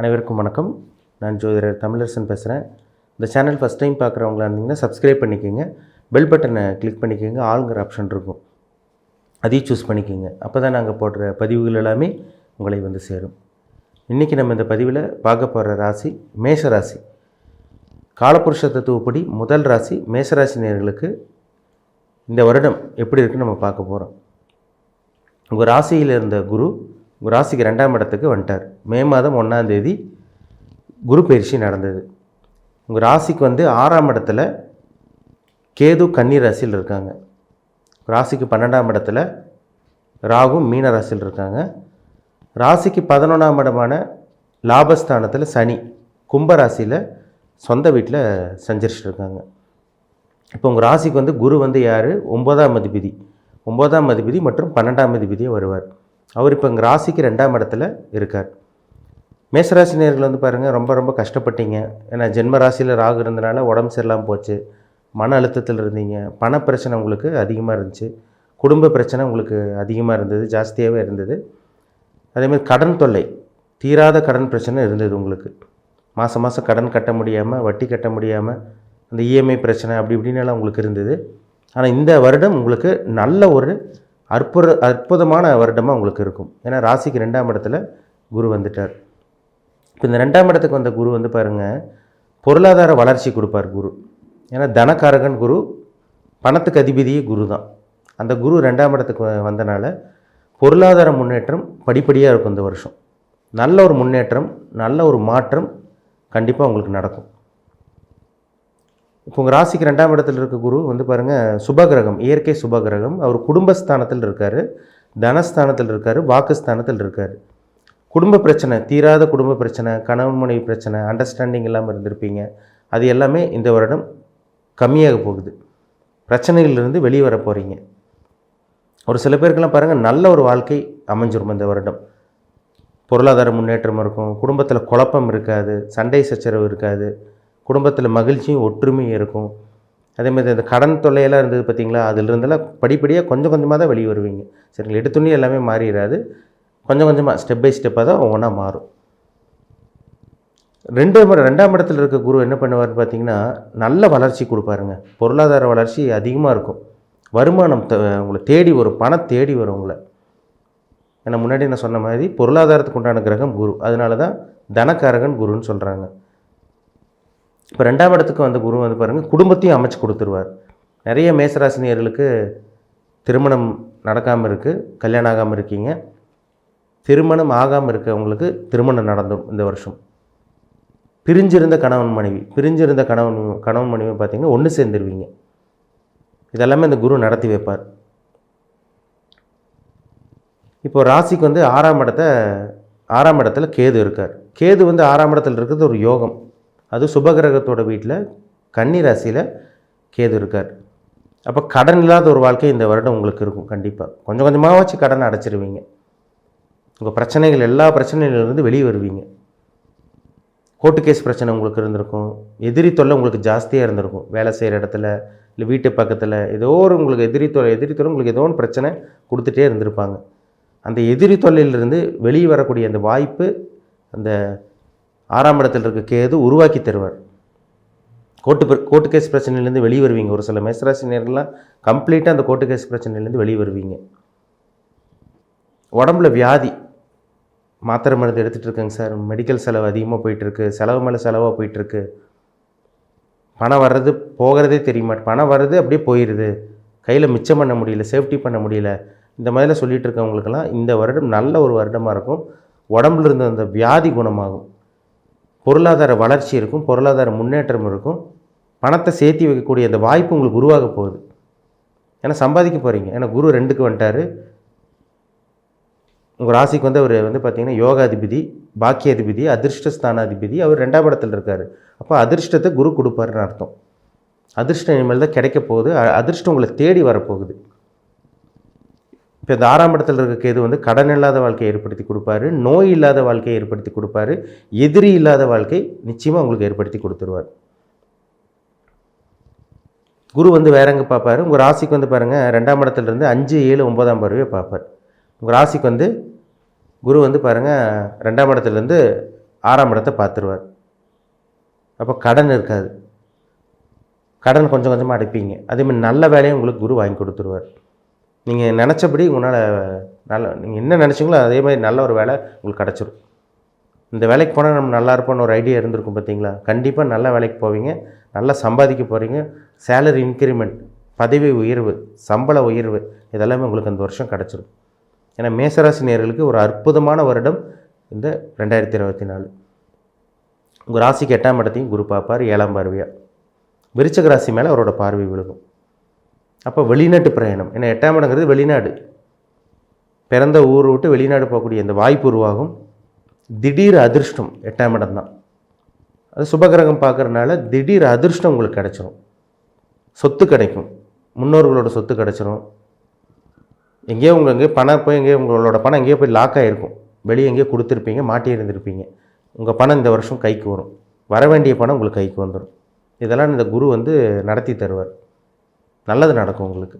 அனைவருக்கும் வணக்கம். நான் ஜோதிடர் தமிழரசன் பேசுகிறேன் இந்த சேனல் ஃபஸ்ட் டைம் பார்க்குறவங்களா இருந்தீங்கன்னா சப்ஸ்கிரைப் பண்ணிக்கோங்க. பெல் பட்டனை கிளிக் பண்ணிக்கோங்க. ஆளுங்கிற ஆப்ஷன் இருக்கும். அதையும் சூஸ் பண்ணிக்கோங்க. அப்போ தான் நாங்கள் போடுற பதிவுகள் எல்லாமே உங்களை வந்து சேரும். இன்றைக்கி நம்ம இந்த பதிவில் பார்க்க போகிற ராசி மேஷ ராசி. காலபுருஷ தத்துவப்படி முதல் ராசி மேசராசி நேயர்களுக்கு இந்த வருடம் எப்படி இருக்குன்னு நம்ம பார்க்க போகிறோம் உங்கள் ராசியில் இருந்த குரு ராசிக்கு ரெண்டாம் இடத்துக்கு வந்துட்டார். மே மாதம் ஒன்றாந்தேதி குரு பயிற்சி நடந்தது. உங்கள் ராசிக்கு வந்து ஆறாம் இடத்துல கேது கன்னி ராசியில் இருக்காங்க. ராசிக்கு பன்னெண்டாம் இடத்துல ராகு மீன ராசியில் இருக்காங்க. ராசிக்கு பதினொன்றாம் இடமான லாபஸ்தானத்தில் சனி கும்ப ராசியில் சொந்த வீட்டில் சஞ்சரிச்சுட்டு இருக்காங்க இப்போ உங்கள் ராசிக்கு வந்து குரு வந்து யார்? ஒம்பதாம் அதிபதி. ஒம்பதாம் அதிபதி மற்றும் பன்னெண்டாம் அதிபதியே வருவார். அவர் இப்போ எங்கள் ராசிக்கு ரெண்டாம் இடத்துல இருக்கார். மேசராசி நேர்கள் வந்து பாருங்கள் ரொம்ப ரொம்ப கஷ்டப்பட்டீங்க. ஏன்னா ஜென்ம ராசியில் ராகு இருந்தனால உடம்பு சரியில்லாமல் போச்சு. மன அழுத்தத்தில் இருந்தீங்க. பண பிரச்சனை உங்களுக்கு அதிகமாக இருந்துச்சு. குடும்ப பிரச்சனை உங்களுக்கு அதிகமாக இருந்தது ஜாஸ்தியாகவே இருந்தது. அதேமாதிரி கடன் தொல்லை தீராத கடன் பிரச்சனை இருந்தது உங்களுக்கு. மாதம் மாதம் கடன் கட்ட முடியாமல் வட்டி கட்ட முடியாமல் அந்த இஎம்ஐ பிரச்சனை அப்படி இப்படின்னு எல்லாம் உங்களுக்கு இருந்தது. ஆனால் இந்த வருடம் உங்களுக்கு நல்ல ஒரு அற்புத அற்புதமான வருடமாக உங்களுக்கு இருக்கும். ஏன்னா ராசிக்கு ரெண்டாம் இடத்துல குரு வந்துட்டார். இப்போ இந்த ரெண்டாம் இடத்துக்கு வந்த குரு வந்து பாருங்கள் பொருளாதார வளர்ச்சி கொடுப்பார் குரு. ஏன்னா தனக்காரகன் குரு பணத்துக்கு அதிபதியே குரு தான். அந்த குரு ரெண்டாம் இடத்துக்கு வ- வந்தனால பொருளாதார முன்னேற்றம் படிப்படியாக இருக்கும் இந்த வருஷம். நல்ல ஒரு முன்னேற்றம் நல்ல ஒரு மாற்றம் கண்டிப்பாக உங்களுக்கு நடக்கும். இப்போ உங்கள் ராசிக்கு ரெண்டாம் இடத்துல இருக்க குரு வந்து பாருங்கள் சுபகிரகம் இயற்கை சுபகிரகம். அவர் குடும்பஸ்தானத்தில் இருக்கார் தனஸ்தானத்தில் இருக்கார் வாக்குஸ்தானத்தில் இருக்கார். குடும்ப பிரச்சனை தீராத குடும்ப பிரச்சனை கணவன் மனைவி பிரச்சனை அண்டர்ஸ்டாண்டிங் இல்லாமல் இருந்திருப்பீங்க. அது எல்லாமே இந்த வருடம் கம்மியாக போகுது. பிரச்சனைகளிலிருந்து வெளியே வர போகிறீங்க ஒரு சில பேருக்கெல்லாம் பாருங்கள் நல்ல ஒரு வாழ்க்கை அமைஞ்சிரும் இந்த வருடம். பொருளாதார முன்னேற்றம் இருக்கும் குடும்பத்தில் குழப்பம் இருக்காது சண்டை சச்சரவு இருக்காது. குடும்பத்தில் மகிழ்ச்சியும் ஒற்றுமையும் இருக்கும். அதே மாதிரி இந்த கடன் தொல்லையெல்லாம் இருந்தது பார்த்தீங்களா அதிலிருந்தெல்லாம் படிப்படியாக கொஞ்சம் கொஞ்சமாக தான் வெளியே வருவீங்க. சரிங்களா எடுத்துன்னே எல்லாமே மாறிடாது கொஞ்சம் கொஞ்சமாக ஸ்டெப் பை ஸ்டெப்பாக தான் ஒவ்வொன்றா மாறும். ரெண்டு ரெண்டாம் இடத்துல இருக்க குரு என்ன பண்ணுவார்னு பார்த்தீங்கன்னா நல்ல வளர்ச்சி கொடுப்பாருங்க. பொருளாதார வளர்ச்சி அதிகமாக இருக்கும். வருமானம் த உங்களை தேடி வரும். பணம் தேடி வரும் உங்களை. ஏன்னா முன்னாடி நான் சொன்ன மாதிரி பொருளாதாரத்துக்கு உண்டான கிரகம் குரு. அதனால தான் தனக்காரகன் குருன்னு சொல்கிறாங்க இப்போ ரெண்டாம் இடத்துக்கு வந்த குரு வந்து பாருங்கள் குடும்பத்தையும் அமைச்சு கொடுத்துருவார். நிறைய மேசராசினியர்களுக்கு திருமணம் நடக்காமல் இருக்குது கல்யாணம் ஆகாமல் இருக்கீங்க. திருமணம் ஆகாமல் இருக்கவங்களுக்கு திருமணம் நடந்தும் இந்த வருஷம். பிரிஞ்சிருந்த கணவன் மனைவி பிரிஞ்சிருந்த கணவன் கணவன் மனைவி பார்த்தீங்கன்னா ஒன்று சேர்ந்துருவீங்க. இதெல்லாமே இந்த குரு நடத்தி வைப்பார். இப்போ ராசிக்கு வந்து ஆறாம் இடத்த ஆறாம் இடத்துல கேது இருக்கார். கேது வந்து ஆறாம் இடத்துல இருக்கிறது ஒரு யோகம். அது சுபகிரகத்தோட வீட்டில் கன்னி ராசியில் கேது இருக்கார். அப்போ கடன் இல்லாத ஒரு வாழ்க்கை இந்த வருடம் உங்களுக்கு இருக்கும் கண்டிப்பாக கொஞ்சம் கொஞ்சமாக வச்சு கடனை அடைச்சிருவீங்க. உங்கள் பிரச்சனைகள் எல்லா பிரச்சனைகளிலிருந்து வெளியே வருவீங்க. கோர்ட்டு கேஸ் பிரச்சனை உங்களுக்கு இருந்திருக்கும். எதிரி தொல்லை உங்களுக்கு ஜாஸ்தியாக இருந்திருக்கும். வேலை செய்கிற இடத்துல இல்லை வீட்டு பக்கத்தில் ஏதோ ஒரு உங்களுக்கு எதிரி தொல்லை எதிரி தொல்லை உங்களுக்கு ஏதோ ஒன்று பிரச்சனை கொடுத்துட்டே இருந்திருப்பாங்க. அந்த எதிரி தொல்லையிலிருந்து வெளியே வரக்கூடிய அந்த வாய்ப்பு அந்த ஆறாம் இடத்தில் இருக்க கேது உருவாக்கி தருவார். கோர்ட்டு பிர- கோர்ட்டு கேஸ் பிரச்சனையிலேருந்து வெளியே வருவீங்க ஒரு சில மேசராசி நேர்கள்லாம் கம்ப்ளீட்டாக அந்த கோர்ட்டு கேஸ் பிரச்சனையிலேருந்து வெளியே வருவீங்க உடம்புல வியாதி. மாத்திரை மருந்து எடுத்துகிட்டு இருக்கேங்க சார். மெடிக்கல் செலவு அதிகமாக போயிட்டுருக்கு. செலவு மேலே செலவாக போயிட்டுருக்கு. பணம் வர்றது போகிறதே தெரிய மாட்டேன் பணம் வர்றது அப்படியே போயிடுது கையில் மிச்சம் பண்ண முடியல சேஃப்டி பண்ண முடியல. இந்த மாதிரிலாம் சொல்லிகிட்டு இருக்கவங்களுக்கெல்லாம் இந்த வருடம் நல்ல ஒரு வருடமாக இருக்கும். உடம்புல இருந்த அந்த வியாதி குணமாகும். பொருளாதார வளர்ச்சி இருக்கும் பொருளாதார முன்னேற்றம் இருக்கும். பணத்தை சேர்த்தி வைக்கக்கூடிய அந்த வாய்ப்பு உங்களுக்கு உருவாக போகுது. ஏன்னா சம்பாதிக்க போகிறீங்க ஏன்னா குரு ரெண்டுக்கு வந்துட்டார். உங்கள் ராசிக்கு வந்து அவர் வந்து பார்த்திங்கன்னா யோகாதிபதி பாக்கியாதிபதி அதிர்ஷ்டஸ்தானாதிபதி அவர் ரெண்டாம் இடத்துல இருக்கார். அப்போ அதிர்ஷ்டத்தை குரு கொடுப்பாருன்னு அர்த்தம். அதிர்ஷ்டம் இனிமேல் தான் கிடைக்க போகுது. அதிர்ஷ்டம் உங்களை தேடி வரப்போகுது. இப்போ இந்த ஆறாம் இடத்துல இருக்க கேது வந்து கடன் இல்லாத வாழ்க்கையை ஏற்படுத்தி கொடுப்பாரு நோய் இல்லாத வாழ்க்கையை ஏற்படுத்தி கொடுப்பாரு எதிரி இல்லாத வாழ்க்கை நிச்சயமாக உங்களுக்கு ஏற்படுத்தி கொடுத்துருவார். குரு வந்து வேற எங்கே பார்ப்பாரு? உங்கள் ராசிக்கு வந்து பாருங்கள் ரெண்டாம் இடத்துலேருந்து அஞ்சு ஏழு ஒன்பதாம் பருவே பார்ப்பார். உங்கள் ராசிக்கு வந்து குரு வந்து பாருங்கள் ரெண்டாம் இடத்துலேருந்து ஆறாம் இடத்தை பார்த்துருவார். அப்போ கடன் இருக்காது. கடன் கொஞ்சம் கொஞ்சமாக அடைப்பீங்க. அதேமாதிரி நல்ல வேலையை உங்களுக்கு குரு வாங்கி கொடுத்துருவார். நீங்கள் நினச்சபடி உங்களால் நல்ல நீங்கள் என்ன நினச்சிங்களோ அதே மாதிரி நல்ல ஒரு வேலை உங்களுக்கு கிடச்சிரும். இந்த வேலைக்கு போனால் நம்ம நல்லா இருப்போம்னு ஒரு ஐடியா இருந்திருக்கும் பார்த்தீங்களா கண்டிப்பாக நல்ல வேலைக்கு போவீங்க நல்லா சம்பாதிக்க போகிறீங்க சேலரி இன்க்ரிமெண்ட் பதவி உயர்வு சம்பள உயர்வு இதெல்லாமே உங்களுக்கு அந்த வருஷம் கிடச்சிரும். ஏன்னா மேசராசி நேர்களுக்கு ஒரு அற்புதமான வருடம் இந்த ரெண்டாயிரத்தி இருபத்தி நாலு. உங்கள் ராசிக்கு எட்டாம் இடத்தையும் குரு பார்ப்பார் ஏழாம் பார்வையாக விருச்சக ராசி மேலே அவரோட பார்வை விழுகும். அப்போ வெளிநாட்டு பிரயாணம். ஏன்னா எட்டாம் இடங்கிறது வெளிநாடு. பிறந்த ஊர் விட்டு வெளிநாடு போகக்கூடிய இந்த வாய்ப்பு உருவாகும். திடீர் அதிர்ஷ்டம் எட்டாம் இடம் தான் அது சுபகிரகம் பார்க்குறனால திடீர் அதிர்ஷ்டம் உங்களுக்கு கிடச்சிரும். சொத்து கிடைக்கும். முன்னோர்களோட சொத்து கிடச்சிரும். எங்கேயோ உங்கள் எங்கேயோ பணம் போய் எங்கேயோ உங்களோட பணம் எங்கேயோ போய் லாக் ஆகிருக்கும் வெளியே எங்கேயோ கொடுத்துருப்பீங்க மாட்டி இருந்திருப்பீங்க. உங்கள் பணம் இந்த வருஷம் கைக்கு வரும். வர வேண்டிய பணம் உங்களுக்கு கைக்கு வந்துடும் இதெல்லாம் இந்த குரு வந்து நடத்தி தருவார். நல்லது நடக்கும் உங்களுக்கு.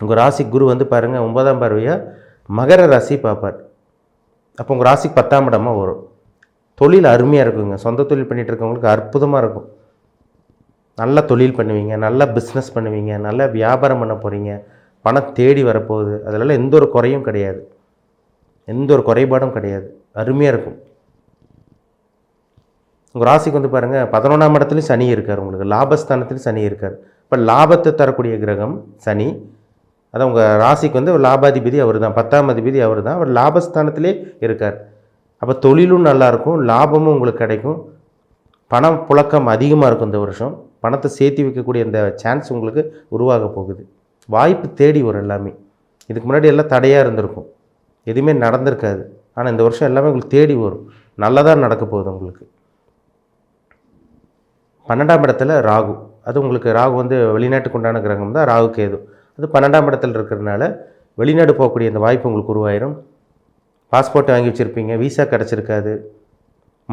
உங்கள் ராசி குரு வந்து பாருங்கள் ஒன்பதாம் பார்வையாக மகர ராசி பார்ப்பார். அப்போ உங்கள் ராசிக்கு பத்தாம் இடமாக வரும். தொழில் அருமையாக இருக்குங்க. சொந்த தொழில் பண்ணிகிட்டு இருக்கவங்களுக்கு அற்புதமாக இருக்கும். நல்ல தொழில் பண்ணுவீங்க நல்ல பிஸ்னஸ் பண்ணுவீங்க நல்ல வியாபாரம் பண்ண போகிறீங்க பணம் தேடி வரப்போகுது. அதிலெல்லாம் எந்த ஒரு குறையும் கிடையாது. எந்த ஒரு குறைபாடும் கிடையாது. அருமையாக இருக்கும். உங்கள் ராசிக்கு வந்து பாருங்கள் பதினொன்றாம் இடத்துலையும் சனி இருக்கார் உங்களுக்கு. லாபஸ்தானத்துலையும் சனி இருக்கார். இப்போ லாபத்தை தரக்கூடிய கிரகம் சனி. அதான் உங்கள் ராசிக்கு வந்து ஒரு லாபாதிபதி அவர் தான் பத்தாம் அதிபதி அவர் தான் அவர் லாபஸ்தானத்திலே இருக்கார். அப்போ தொழிலும் நல்லாயிருக்கும் லாபமும் உங்களுக்கு கிடைக்கும். பணம் புழக்கம் அதிகமாக இருக்கும் இந்த வருஷம். பணத்தை சேர்த்து வைக்கக்கூடிய அந்த சான்ஸ் உங்களுக்கு உருவாக போகுது. வாய்ப்பு தேடி வரும் எல்லாமே. இதுக்கு முன்னாடி எல்லாம் தடையாக இருந்திருக்கும். எதுவுமே நடந்திருக்காது. ஆனால் இந்த வருஷம் எல்லாமே உங்களுக்கு தேடி வரும். நல்லதாக நடக்க போகுது உங்களுக்கு. பன்னெண்டாம் இடத்துல ராகு. அது உங்களுக்கு ராகு வந்து வெளிநாட்டுக்கு உண்டான கிரகம் தான் ராகு கேது. அது பன்னெண்டாம் இடத்துல இருக்கிறதுனால வெளிநாடு போகக்கூடிய அந்த வாய்ப்பு உங்களுக்கு உருவாயிரும். பாஸ்போர்ட் வாங்கி வச்சுருப்பீங்க விசா கிடச்சிருக்காது.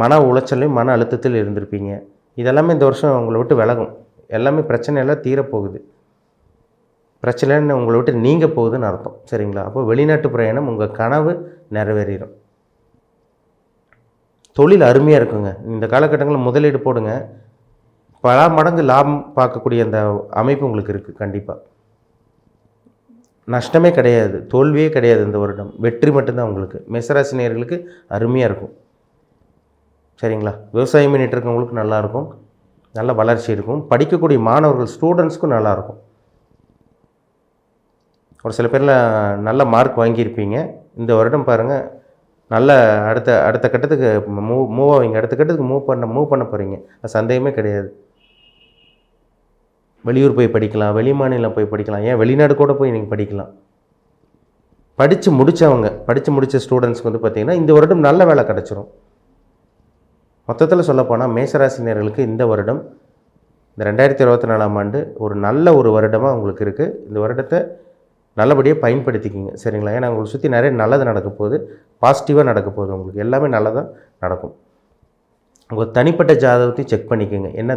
மன உளைச்சலையும் மன அழுத்தத்தில் இருந்திருப்பீங்க. இதெல்லாமே இந்த வருஷம் உங்களை விட்டு விலகும். எல்லாமே பிரச்சனையெல்லாம் தீரப்போகுது. பிரச்சனைன்னு உங்களை விட்டு நீங்கள் போகுதுன்னு அர்த்தம் சரிங்களா? அப்போ வெளிநாட்டு பிரயாணம் உங்கள் கனவு நிறைவேறிடும் தொழில் அருமையாக இருக்குங்க. இந்த காலகட்டங்களில் முதலீடு போடுங்க. பல மடங்கு லாபம் பார்க்கக்கூடிய அந்த அமைப்பு உங்களுக்கு இருக்குது கண்டிப்பாக நஷ்டமே கிடையாது தோல்வியே கிடையாது இந்த வருடம். வெற்றி மட்டும்தான் உங்களுக்கு. மேசராசினியர்களுக்கு அருமையாக இருக்கும். சரிங்களா? விவசாயம் பண்ணிட்டு இருக்கவங்களுக்கு நல்லாயிருக்கும் நல்ல வளர்ச்சி இருக்கும். படிக்கக்கூடிய மாணவர்கள் ஸ்டூடெண்ட்ஸ்க்கும் நல்லாயிருக்கும் ஒரு சில பேரில் நல்ல மார்க் வாங்கியிருப்பீங்க. இந்த வருடம் பாருங்கள் நல்ல அடுத்த அடுத்த கட்டத்துக்கு மூவ் மூவ் ஆவீங்க அடுத்த கட்டத்துக்கு மூவ் பண்ண மூவ் பண்ண போகிறீங்க அது சந்தேகமே கிடையாது. வெளியூர் போய் படிக்கலாம் வெளி மாநிலம் போய் படிக்கலாம் ஏன் வெளிநாடு கூட போய் நீங்கள் படிக்கலாம். படித்து முடித்தவங்க படித்து முடித்த ஸ்டூடெண்ட்ஸ்க்கு வந்து பார்த்திங்கன்னா இந்த வருடம் நல்ல வேலை கிடச்சிரும். மொத்தத்தில் சொல்லப்போனால் மேசராசினியர்களுக்கு இந்த வருடம் இந்த ரெண்டாயிரத்தி இருபத்தி நாலாம் ஆண்டு ஒரு நல்ல ஒரு வருடமாக உங்களுக்கு இருக்குது இந்த வருடத்தை நல்லபடியாக பயன்படுத்திக்கிங்க சரிங்களா? ஏன்னா உங்களை சுற்றி நிறைய நல்லது நடக்க போகுது பாசிட்டிவாக நடக்க போகுது உங்களுக்கு. எல்லாமே நல்லதாக நடக்கும். உங்கள் தனிப்பட்ட ஜாதகத்தையும் செக் பண்ணிக்கோங்க. என்ன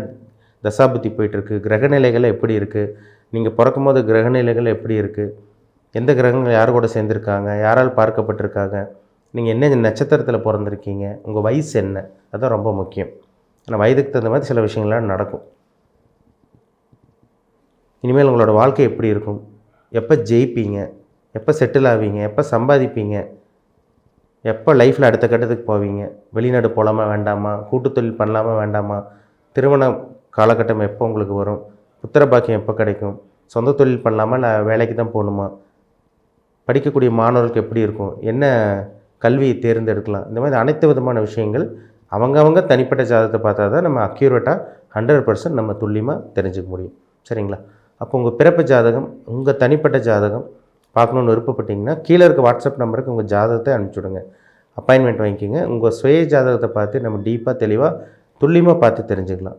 தசாபுத்தி போயிட்டுருக்கு. கிரகநிலைகள் எப்படி இருக்குது நீங்கள் பிறக்கும் போது கிரகநிலைகள் எப்படி இருக்குது எந்த கிரகங்கள் யார் கூட சேர்ந்துருக்காங்க? யாரால் பார்க்கப்பட்டிருக்காங்க? நீங்கள் என்ன நட்சத்திரத்தில் பிறந்திருக்கீங்க? உங்கள் வயசு என்ன? அதுதான் ரொம்ப முக்கியம். ஆனால் வயதுக்கு தகுந்த மாதிரி சில விஷயங்கள்லாம் நடக்கும். இனிமேல் உங்களோட வாழ்க்கை எப்படி இருக்கும்? எப்போ ஜெயிப்பீங்க? எப்போ செட்டில் ஆவீங்க? எப்போ சம்பாதிப்பீங்க? எப்போ லைஃப்பில் அடுத்த கட்டத்துக்கு போவீங்க? வெளிநாடு போகலாமா வேண்டாமா? கூட்டுத்தொழில் பண்ணலாமா வேண்டாமா? திருமணம் காலகட்டம் எப்போ உங்களுக்கு வரும்? புத்திர பாக்கியம் எப்போ கிடைக்கும்? சொந்த தொழில் பண்ணலாமா? இல்லை வேலைக்கு தான் போகணுமா? படிக்கக்கூடிய மாணவர்களுக்கு எப்படி இருக்கும்? என்ன கல்வியை தேர்ந்தெடுக்கலாம்? இந்த மாதிரி அனைத்து விதமான விஷயங்கள் அவங்கவங்க தனிப்பட்ட ஜாதகத்தை பார்த்தா தான் நம்ம அக்யூரேட்டாக ஹண்ட்ரட் பர்சன்ட் நம்ம துல்லியமாக தெரிஞ்சுக்க முடியும். சரிங்களா? அப்போ உங்கள் பிறப்பு ஜாதகம் உங்கள் தனிப்பட்ட ஜாதகம் பார்க்கணுன்னு விருப்பப்பட்டிங்கன்னா கீழே இருக்க வாட்ஸ்அப் நம்பருக்கு உங்கள் ஜாதகத்தை அனுப்பிச்சுடுங்க. அப்பாயின்மெண்ட் வாங்கிக்கோங்க. உங்கள் சுய ஜாதகத்தை பார்த்து நம்ம டீப்பாக தெளிவாக துல்லியமாக பார்த்து தெரிஞ்சுக்கலாம்.